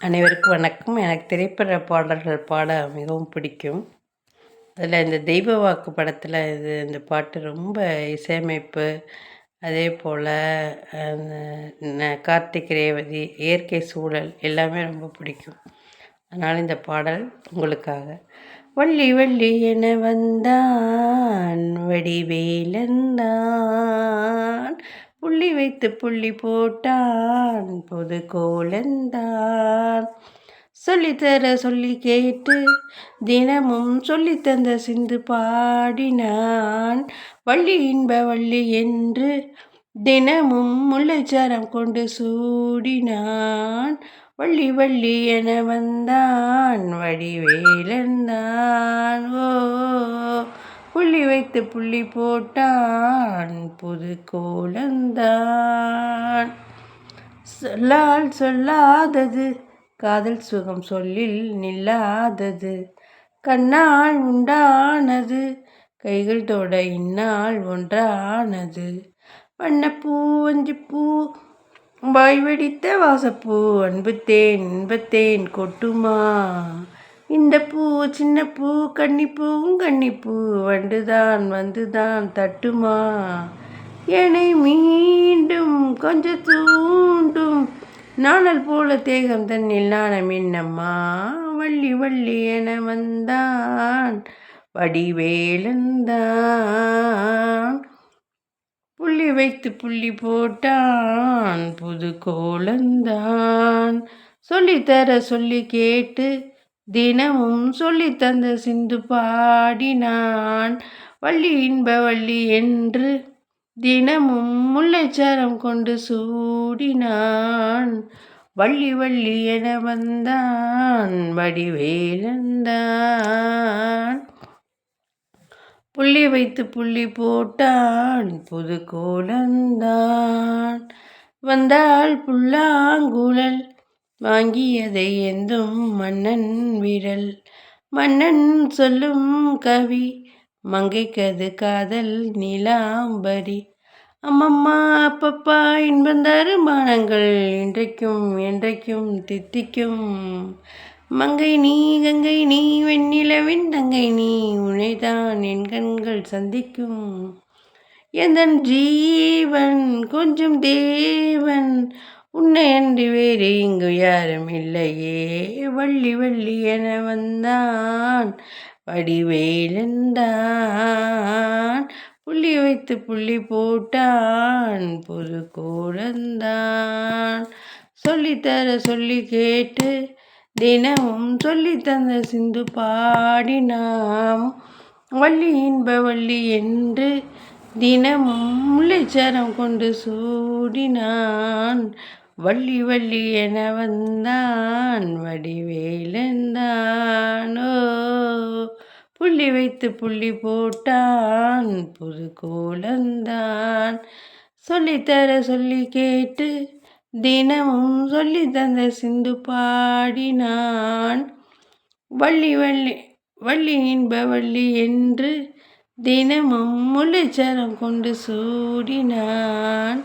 அனைவருக்கும் வணக்கம். எனக்கு திரைப்பட பாடல்கள் பாட மிகவும் பிடிக்கும். அதில் இந்த தெய்வ வாக்கு படத்தில் இது இந்த பாட்டு ரொம்ப இசையமைப்பு. அதே போல் அந்த கார்த்திக் ரேவதி இயற்கை சூழல் எல்லாமே ரொம்ப பிடிக்கும். அதனால் இந்த பாடல் உங்களுக்காக. வள்ளி வள்ளி என வந்தான் வடிவேலந்தான் புள்ளி வைத்து புள்ளி போட்டான் பொது கோலந்தான். சொல்லித்தர சொல்லி கேட்டு தினமும் சொல்லித்தந்த சிந்து பாடினான். வள்ளி இன்ப வள்ளி என்று தினமும் முல்லைச்சாரம் கொண்டு சூடினான். வள்ளி வள்ளி என வந்தான் வடிவேலந்தான். ஓ புள்ளி வைத்து புள்ளி போட்டான் புது கோலந்தான். சொல்லால் சொல்லாதது காதல் சுகம் சொல்லில் நில்லாதது. கண்ணால் உண்டானது கைகள் தொட இந்நாள் ஒன்றானது. வண்ணப்பூ வஞ்சிப்பூ வாய் வெடித்த வாசப்பூ அன்புத்தேன் இன்பத்தேன் கொட்டுமா? இந்த பூ சின்ன பூ கன்னிப்பூவும் கன்னிப்பூ வண்டுதான் வந்துதான் தட்டுமா? என்னை மீண்டும் கொஞ்சம் தூண்டும். நாணல் போல தேகம் தன்னில் நாணம் என்னம்மா? வள்ளி வள்ளி என வந்தான். வடிவேலந்தான் புள்ளி வைத்து புள்ளி போட்டான். புது கோலந்தான் சொல்லித்தர சொல்லி கேட்டு தினமும் சொல்லி தந்த சிந்து பாடினான் வள்ளி இன்ப வள்ளி என்று. தினமும் முல்லைச்சாரம் கொண்டு சூடினான் வள்ளி வள்ளி என வந்தான் வடிவேலந்தான். புள்ளி வைத்து புள்ளி போட்டான் புது கோலந்தான். வந்தாள் புல்லாங்குழல் வாங்கியதை எந்தும் மன்னன் விரல். மன்னன் சொல்லும் கவி மங்கைக்கது காதல் நிலாம்பரி. அம்மம்மா அப்பப்பா இன்பம் தருமானங்கள் இன்றைக்கும் என்றைக்கும் தித்திக்கும். மங்கை நீ கங்கை நீ வெண்ணிலவின் தங்கை நீ உனைதான் என் கண்கள் சந்திக்கும். எந்தன் ஜீவன் கொஞ்சம் தேவன் உன்னை அன்றி வேறு இங்கு யாரும் இல்லையே. வள்ளி வள்ளி என வந்தான். வடிவேலந்தான். புள்ளி வைத்து புள்ளி போட்டான். புது கூடந்தான். சொல்லித்தர சொல்லி கேட்டு தினமும் சொல்லி தந்த சிந்து பாடினாம். வள்ளி இன்ப வள்ளி என்று தினமும் முல்லைச்சரம் கொண்டு சூடினான். வள்ளி வள்ளி என வந்தான். வடிவேலந்தானோ புள்ளி வைத்து புள்ளி போட்டான். புது கோலந்தான் சொல்லித்தர சொல்லி கேட்டு தினமும் சொல்லி தந்த சிந்து பாடினான். வள்ளி வள்ளி வள்ளி இன்ப வள்ளி என்று தினமும் முழு சரம் கொண்டு சூடினான்.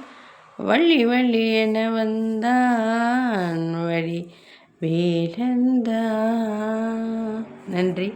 வள்ளி வள்ளி என வந்தான். வழி வேலந்தான். நன்றி.